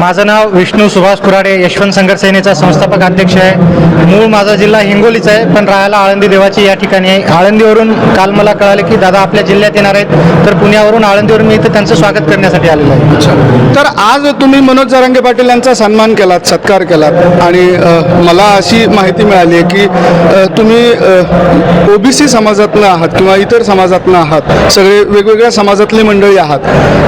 माझं नाव विष्णू सुभाष कुराडे यशवंत संघर्ष सेनेचा संस्थापक अध्यक्ष आहे. मूळ माझा जिल्हा हिंगोलीचा आहे पण राहायला आळंदी देवाची या ठिकाणी आहे. आळंदीवरून काल मला कळालं की दादा आपल्या जिल्ह्यात येणार आहेत. तर पुण्यावरून आळंदीवरून मी इथं त्यांचं स्वागत करण्यासाठी आलेलो आहे. तर आज तुम्ही मनोज जरांगे पाटील यांचा सन्मान केलात सत्कार केलात. आणि मला अशी माहिती मिळाली आहे की तुम्ही ओबीसी समाजातनं आहात किंवा इतर समाजातनं आहात. सगळे वेगवेगळ्या समाजातली मंडळी आहात.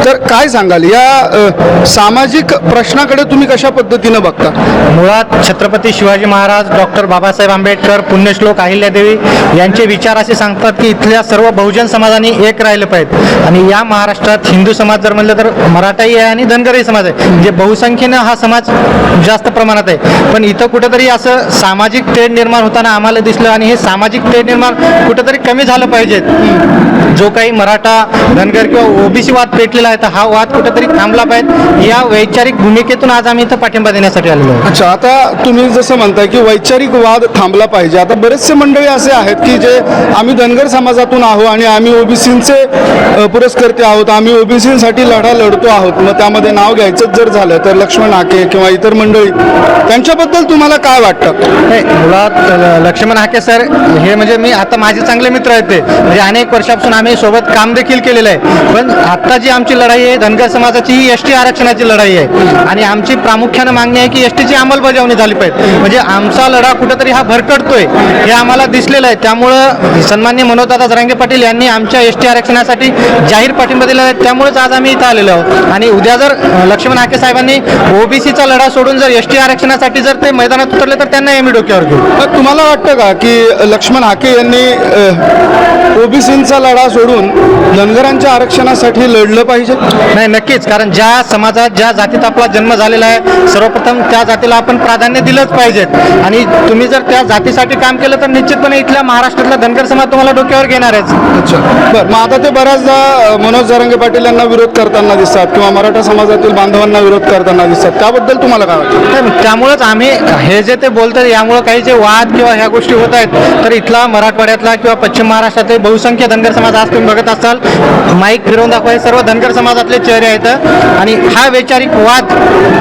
तर काय सांगाल? या सामाजिक प्र प्रश्नाकडे तुम्ही कशा पद्धतीनं बघता? मुळात छत्रपती शिवाजी महाराज डॉक्टर बाबासाहेब आंबेडकर पुण्यश्लोक अहिल्यादेवी यांचे विचार असे सांगतात की इथल्या सर्व बहुजन समाजाने एक राहिलं पाहिजे. आणि या महाराष्ट्रात हिंदू समाज जर म्हणलं तर मराठाही आहे आणि धनगरही समाज आहे. म्हणजे बहुसंख्येनं हा समाज जास्त प्रमाणात आहे. पण इथं कुठंतरी असं सामाजिक तेढ निर्माण होताना आम्हाला दिसलं आणि हे सामाजिक तेढ निर्माण कुठंतरी कमी झालं पाहिजे. जो काही मराठा धनगर किंवा ओबीसी वाद पेटलेला आहे तर हा वाद कुठंतरी थांबला पाहिजे. या वैचारिक भूमिकेतून आज आम्ही इथं पाठिंबा देण्यासाठी आलेलो आहोत. अच्छा आता तुम्ही जसं म्हणताय की वैचारिक वाद थांबला पाहिजे. आता बरेचसे मंडळी असे आहेत की जे आम्ही धनगर समाजातून आहोत आणि आम्ही ओबीसींचे पुरस्कर्ते आहोत. आम्ही ओबीसींसाठी लढा लढतो आहोत. मग त्यामध्ये नाव घ्यायचंच जर झालं तर लक्ष्मण हाके किंवा इतर मंडळी. त्यांच्याबद्दल तुम्हाला काय वाटतं? नाही मुळात लक्ष्मण हाके सर हे म्हणजे मी आता माझे चांगले मित्र आहेत ते. म्हणजे अनेक वर्षापासून आम्ही सोबत काम देखील केलेलं आहे. पण आता जी आमची लढाई आहे धनगर समाजाची ही एस टी आरक्षणाची लढाई आहे. आणि आमची प्रामुख्यानं मागणी आहे की एस टीची अंमलबजावणी झाली पाहिजे. म्हणजे आमचा लढा कुठंतरी हा भरकटतोय हे आम्हाला दिसलेलं आहे. त्यामुळं सन्मान्य मनोजदादा जरांगे पाटील यांनी आमच्या एस टी आरक्षणासाठी जाहीर पाठिंबा दिलेला आहे. त्यामुळेच आज आम्ही इथं आलेलो आहोत. आणि उद्या जर लक्ष्मण हाके साहेबांनी ओबीसीचा लढा सोडून जर एस टी आरक्षणासाठी जर ते मैदानात उतरले तर त्यांना एम डोक्यावर घेऊ तुम्हाला वाटतं का की लक्ष्मण हाके यांनी ओबीसींचा लढा सोडून धनगरांच्या आरक्षणासाठी लढलं पाहिजे? नाही नक्कीच. कारण ज्या समाजात ज्या जातीत आपला जन्म झालेला आहे सर्वप्रथम त्या जातीला आपण प्राधान्य दिलंच पाहिजेत. आणि तुम्ही जर त्या जातीसाठी काम केलं तर निश्चितपणे इथल्या महाराष्ट्रातला धनगर समाज तुम्हाला डोक्यावर घेणारच अच्छा. बरं मग आता ते बऱ्याचदा मनोज जरांगे पाटील यांना विरोध करताना दिसतात किंवा मराठा समाजातील बांधवांना विरोध करताना दिसतात. त्याबद्दल तुम्हाला काय वाटतं? नाही, मग त्यामुळेच आम्ही हे जे ते बोलतात यामुळं काही जे वाद किंवा ह्या गोष्टी होत आहेत तर इथला मराठवाड्यातला किंवा पश्चिम महाराष्ट्रातील बहुसंख्य धनगर समाज आज तुम्ही बघत असाल. माईक फिरवून दाखवाय सर्व धनगर समाजातले चेहरे आहेत आणि हा वैचारिक वाद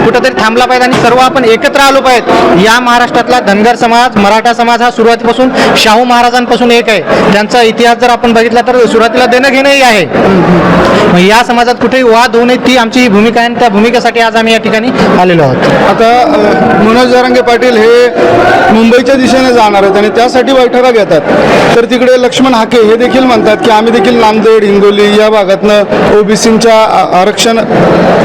कुठंतरी थांबला पाहिजे आणि सर्व आपण एकत्र आलो पाहिजे या महाराष्ट्रातला धनगर समाज मराठा समाज हा सुरुवातीपासून शाहू महाराजांपासून एक आहे. त्यांचा इतिहास जर आपण बघितला तर सुरुवातीला देणं घेणंही आहे. मग या समाजात कुठेही वाद होऊ नये ती आमची ही भूमिका आहे आणि त्या भूमिकेसाठी आज आम्ही या ठिकाणी आलेलो आहोत. आता मनोज जरांगे पाटील हे मुंबईच्या दिशेने जाणार आहेत आणि त्यासाठी बैठका घेतात. तर तिकडे लक्ष्मण हाके हे देखील म्हणतात की आम्ही देखील नांदेड हिंगोली या भागातनं ओबीसींच्या आरक्षण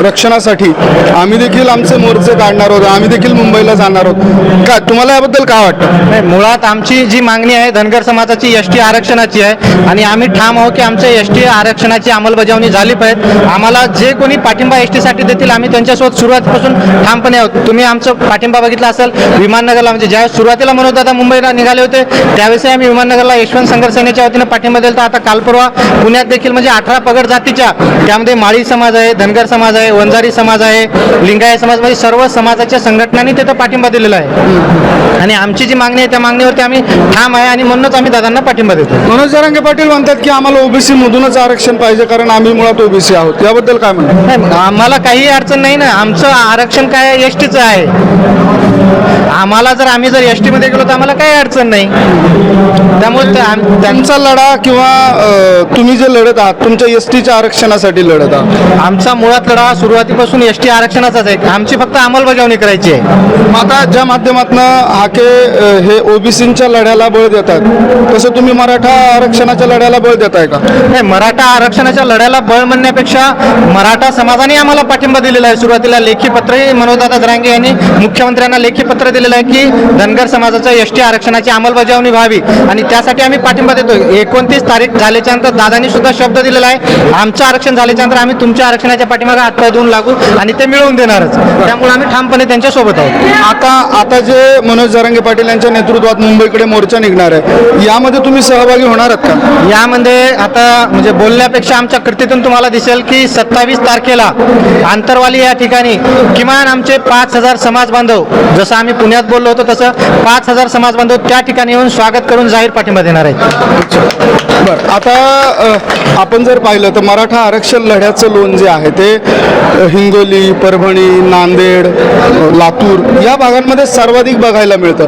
रक्षणासाठी आम्ही देखील आमचे मोर्चे काढणार आहोत आम्ही देखील मुंबईला जाणार आहोत. का तुम्हाला याबद्दल काय वाटतं? नाही मुळात आमची जी मागणी आहे धनगर समाजाची एस टी आरक्षणाची आहे आणि आम्ही ठाम आहोत की आमच्या एस टी आरक्षणाची अंमलबजावणी झाली पाहिजे. आम्हाला जे कोणी पाठिंबा एस टीसाठी देतील आम्ही त्यांच्यासोबत सुरुवातीपासून ठामपणे आहोत. तुम्ही आमचं पाठिंबा बघितला असेल विमाननगरला म्हणजे ज्यावेळेस सुरुवातीला म्हणत दादा मुंबईला निघाले होते त्यावेळेस आम्ही विमाननगरला यशवंत संघर्ष सेनेच्या वतीनं पाठिंबा दिला आता काल परवा पुण्यात देखील म्हणजे अठरा पगड जातीच्या त्यामध्ये माळी समाज आहे धनगर समाज आहे वंजारी समाज आहे लिंगायत समाज म्हणजे सर्व समाजाच्या संघटनांनी तिथं पाठिंबा दिलेला आहे. आणि आमची जी मागणी आहे त्या मागणीवरती आम्ही ठाम आहे आणि म्हणूनच आम्ही दादांना पाठिंबा देतो. मनोज जरांगे पाटील म्हणतात की आम्हाला ओबीसी मधूनच आरक्षण पाहिजे कारण आम्ही मुळात ओबीसी आहोत. याबद्दल काय म्हणतात? मग आम्हाला काही अडचण नाही ना. आमचं आरक्षण काय एस टीचं आहे. आम्हाला जर आम्ही जर एस टीमध्ये गेलो तर आम्हाला काही अडचण नाही. त्यामुळे त्यांचा लढा किंवा तुम्ही जे लढत आहात तुमच्या एस टीच्या आरक्षणासाठी लढत आहात. आमचा मुळात लढा सुरुवातीपासून एस टी आरक्षणाचाच आहे. आमची फक्त अंमलबजावणी करायची आहे. आता ज्या माध्यमातून हाके हे ओबीसींच्या लढ्याला बळ देतात तसं तुम्ही मराठा आरक्षणाच्या लढ्याला बळ देताय का? नाही मराठा आरक्षणाच्या लढ्याला बळ म्हणण्यापेक्षा मराठा समाजाने आम्हाला पाठिंबा दिलेला आहे. सुरुवातीला लेखी पत्रही मनोजदादा जरांगे यांनी मुख्यमंत्र्यांना लेखी पत्र दिलेलं आहे की धनगर समाजाच्या एस टी आरक्षणाची अंमलबजावणी व्हावी आणि त्यासाठी आम्ही पाठिंबा देतो एकोणतीस तारीख झाल्याच्यानंतर दादांनी सुद्धा शब्द दिलेला आहे. आमचं आरक्षण झाल्याच्यानंतर आम्ही तुमच्या आरक्षणाच्या पाठीमागे हातपाय देऊन लागू आणि ते मिळवून देणारच. त्यामुळे आम्ही ठामपणे त्यांच्यासोबत आहोत. आता आता जे मनोज जरांगे पाटील यांच्या नेतृत्वात मुंबईकडे मोर्चा निघणार आहे यामध्ये तुम्ही सहभागी होणार आहात का? यामध्ये आता म्हणजे बोलण्यापेक्षा आमच्या कृतीतून तुम्हाला दिसेल की सत्तावीस तारखेला आंतरवाली या ठिकाणी किमान आमचे पाच हजार समाज बांधव जसं आम्ही पुण्यात बोललो होतो तसं पाच हजार समाज बांधव त्या ठिकाणी येऊन स्वागत करून जाहीर पाठिंबा देणार आहेत. बरं आता आपण जर पाहिलं तर मराठा आरक्षण लढ्याचं लोन जे आहे ते हिंगोली परभणी नांदेड लातूर या भागांमध्ये सर्वाधिक बघायला मिळतं.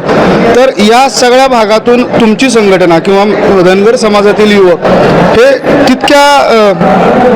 तर या सगळ्या भागातून तुमची संघटना किंवा धनगर समाजातील युवक हे तितक्या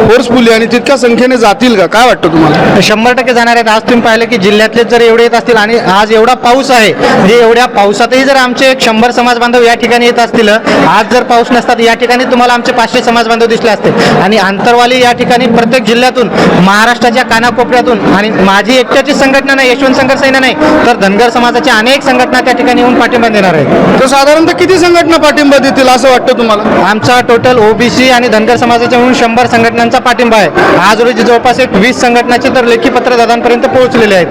फोर्सफुली आणि तितक्या संख्येने जातील का? काय वाटतं तुम्हाला? शंभर टक्के जाणार आहेत. आज तुम्ही पाहिलं की जिल्ह्यातले जर एवढे येत असतील आणि आज एवढा पाऊस आहे म्हणजे एवढ्या पावसातही जर आमचे शंभर समाज बांधव या ठिकाणी येत असतील आज जर पाऊस नसतात या ठिकाणी तुम्हाला आमचे पाचशे समाज बांधव दिसले असते. आणि आंतरवाली या ठिकाणी प्रत्येक जिल्ह्यातून महाराष्ट्राच्या कानाकोपऱ्यातून आणि माझी एकट्याची संघटना नाही यशवंत संघर्ष सेना नाही तर धनगर समाजाच्या अनेक संघटना त्या ठिकाणी येऊन पाठिंबा देणार आहेत. तर साधारणतः किती संघटना पाठिंबा देतील असं वाटतं तुम्हाला? आमचा टोटल ओबीसी आणि धनगर समाजाच्या म्हणून शंभर संघटनांचा पाठिंबा आहे. आज रोजी जवळपास एक वीस संघटनाचे तर लेखी पत्र दादांपर्यंत पोहोचलेले आहेत.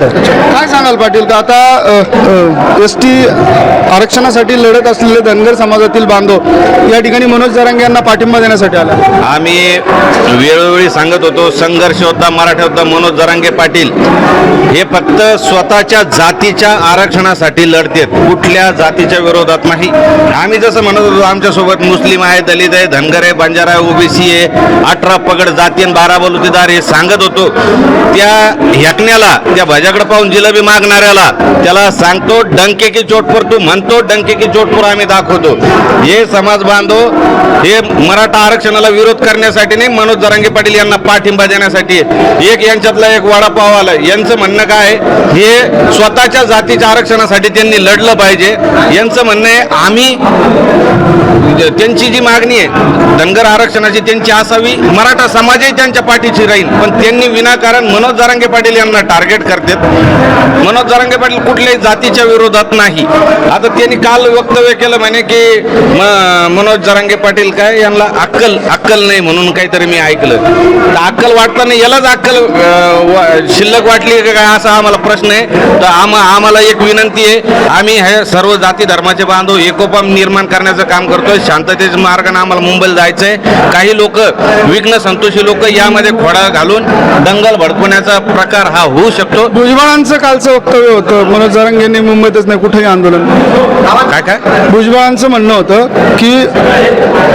काय सांगाल पाटील? का आता एस टी आरक्षणासाठी लढत असलेले धनगर समाजातील बांधव या ठिकाणी मनोज जरांगे यांना पाठिंबा देण्यासाठी आला आम्ही वेळोवेळी सांगत होतो संघर्ष होता मराठा होता मनोज जरांगे पाटील. हे फक्त स्वतःच्या जातीच्या आरक्षणासाठी लढतेत. कुठल्या जातीच्या विरोधात नाही. आम्ही जसं म्हणत होतो आमच्यासोबत मुस्लिम आहे दलित आहे धनगर आहे बंजारा आहे ओबीसी आहे अठरा पगड जाती आणि बारा बलुतेदार हे सांगत होतो. त्या हेकण्याला त्या भजाकडे पाहून जिलबी मागणाऱ्याला त्याला सांगतो डंके की चोटपूर तू म्हणतो डंके की चोटपूर आम्ही दाखवतो. हे समाज बांधव हे मराठा आरक्षणाला विरोध करण्यासाठी नाही मनोज जरांगे पाटील यांना पाठिंबा देण्यासाठी. एक यांच्यातला एक वडापाव आला. यांचं म्हणणं काय हे स्वतःच्या जातीच्या आरक्षणासाठी त्यांनी लढलं पाहिजे. यांचं म्हणणं आहे आम्ही त्यांची जी मागणी आहे धनगर आरक्षणाची त्यांची असावी मराठा समाजही त्यांच्या पाठीशी राहील. पण त्यांनी विनाकारण मनोज जरांगे पाटील यांना टार्गेट करतात. मनोज जरांगे पाटील कुठल्याही जातीच्या विरोधात नाही. आता त्यांनी काल वक्तव्य केलं म्हणे की मनोज जरांगे पाटील काय यांना अक्कल अक्कल नाही म्हणून काहीतरी मी ऐकलं. तर अक्कल वाटताना यालाच अक्कल शिल्लक वाटली का काय असा आम्हाला प्रश्न आहे. तर आम आम्हाला एक विनंती आहे आम्ही हे सर्व जाती धर्माचे बांधव एकोपा निर्माण करण्याचं काम करतोय. शांततेच्या मार्गाने आम्हाला मुंबईला जायचं आहे काही लोक विघ्न संतोषी लोक यामध्ये खोडा घालून दंगल भडकवण्याचा प्रकार हा होऊ शकतो. भुजबळांचं कालचं वक्तव्य होतं. मनोज जरांगेंनी मुंबईतच नाही कुठेही आंदोलन. काय काय? भुजबळांचं म्हणणं होतं की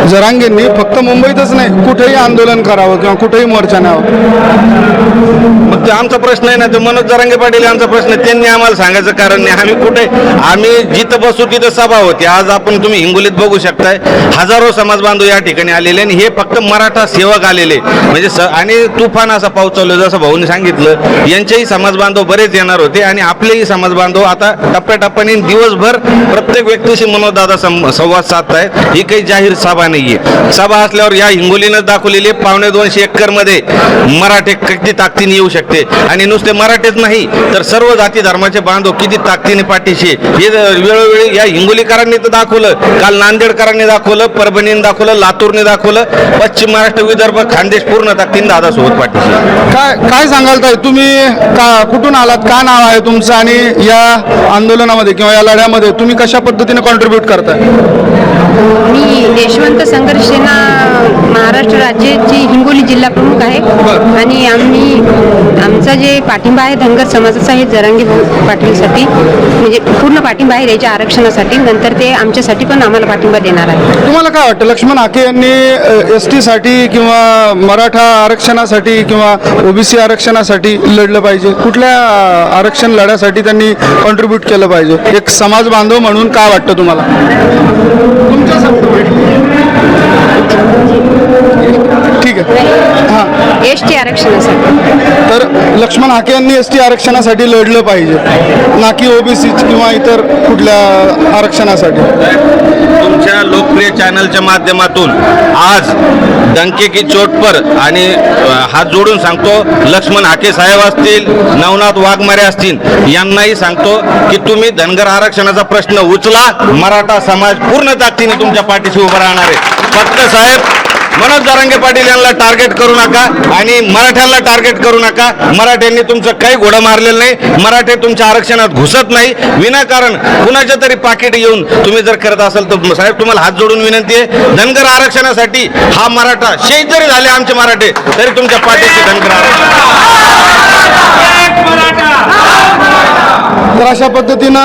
जरांगेंनी फक्त मुंबईतच नाही कुठेही आंदोलन करावं किंवा कुठेही मोर्चा न्यावं. मग ते आमचा प्रश्न आहे ना तो मनोज जरांगे पाटील यांचा प्रश्न त्यांनी आम्हाला सांगायचं कारण नाही. आम्ही कुठे आम्ही जिथं बसू तिथं सभा होती. आज आपण तुम्ही हिंगोलीत बघू शकताय हजारो समाज बांधव या ठिकाणी आलेले आणि हे फक्त मराठा सेवक आलेले. म्हणजे स आणि तुफान असा पाऊस चालू जसं भाऊनी सांगितलं. यांचेही समाज बांधव बरेच येणार होते आणि आपलेही समाज बांधव आता टप्प्याटप्प्याने दिवसभर प्रत्येक व्यक्तीशी मनोजदादा संवाद साधतायत. ही काही जाहीर सभा नाहीये. सभा असल्यावर या हिंगोलीनं दाखवलेली पावणे दोनशे एकरमध्ये मराठे किती ताकदीने येऊ शकते? आणि नुसते मराठेच नाही तर सर्व जाती धर्माचे बांधव किती ताकदीने पाठीशी आहे. हे वेळोवेळी या हिंगोलीकरांनी तर दाखवलं काल नांदेडकरांनी दाखवलं परभणीने दाखवलं लातूरने दाखवलं पश्चिम महाराष्ट्र विदर्भ खानदेश पूर्ण ताकदीने दादासोबत पाठीशी आहे. काय काय सांगाल ताई? तुम्ही का कुठून आलात? का नाव आहे तुमचं? आणि या आंदोलनामध्ये किंवा या लढ्यामध्ये तुम्ही कशा पद्धतीने कॉन्ट्रीब्यूट करताय? मी यशवंत संघर्ष सेना महाराष्ट्र राज्याची हिंगोली जिल्हा प्रमुख आहे. आणि आम्ही आमचा जे पाठिंबा आहे धनगर समाजाचा आहे जरांगे पाटीलसाठी म्हणजे पूर्ण पाठिंबा आहे त्याच्या आरक्षणासाठी. नंतर ते आमच्यासाठी पण आम्हाला पाठिंबा देणार आहे तुम्हाला काय वाटतं लक्ष्मण हाके यांनी एस टीसाठी किंवा मराठा आरक्षणासाठी किंवा ओबीसी आरक्षणासाठी लढलं पाहिजे? कुठल्या आरक्षण लढ्यासाठी त्यांनी कॉन्ट्रीब्यूट केलं पाहिजे? एक समाज बांधव म्हणून काय वाटतं तुम्हाला? तुमच्या ठीक आहे. हां. एस टी आरक्षणासाठी. तर लक्ष्मण हाके यांनी एस टी आरक्षणासाठी लढलं पाहिजे. ना की ओबीसी किंवा इतर कुठल्या आरक्षणासाठी. तुमच्या लोकप्रिय चॅनलच्या माध्यमातून आज डंके की चोट पर आणि हात जोडून सांगतो लक्ष्मण हाके साहेब असतील नवनाथ वाघमारे असतील यांनाही सांगतो की तुम्ही धनगर आरक्षणाचा प्रश्न उचला मराठा समाज पूर्ण ताकदीने तुमच्या पाठीशी उभा राहणार आहे. फक्त साहेब मनोज दारांगे पाटील यांना टार्गेट करू नका आणि मराठ्यांना टार्गेट करू नका. मराठ्यांनी तुमचं काही घोडं मारलेलं नाही. मराठे तुमच्या आरक्षणात घुसत नाही. विनाकारण कुणाच्या तरी पाकिट येऊन तुम्ही जर करत असाल तर साहेब तुम्हाला हात जोडून विनंती आहे. धनगर आरक्षणासाठी हा मराठा शेत जरी झाले आमचे मराठे तरी तुमच्या पाठीशी धनगर आरक्षण. तर अशा पद्धतीनं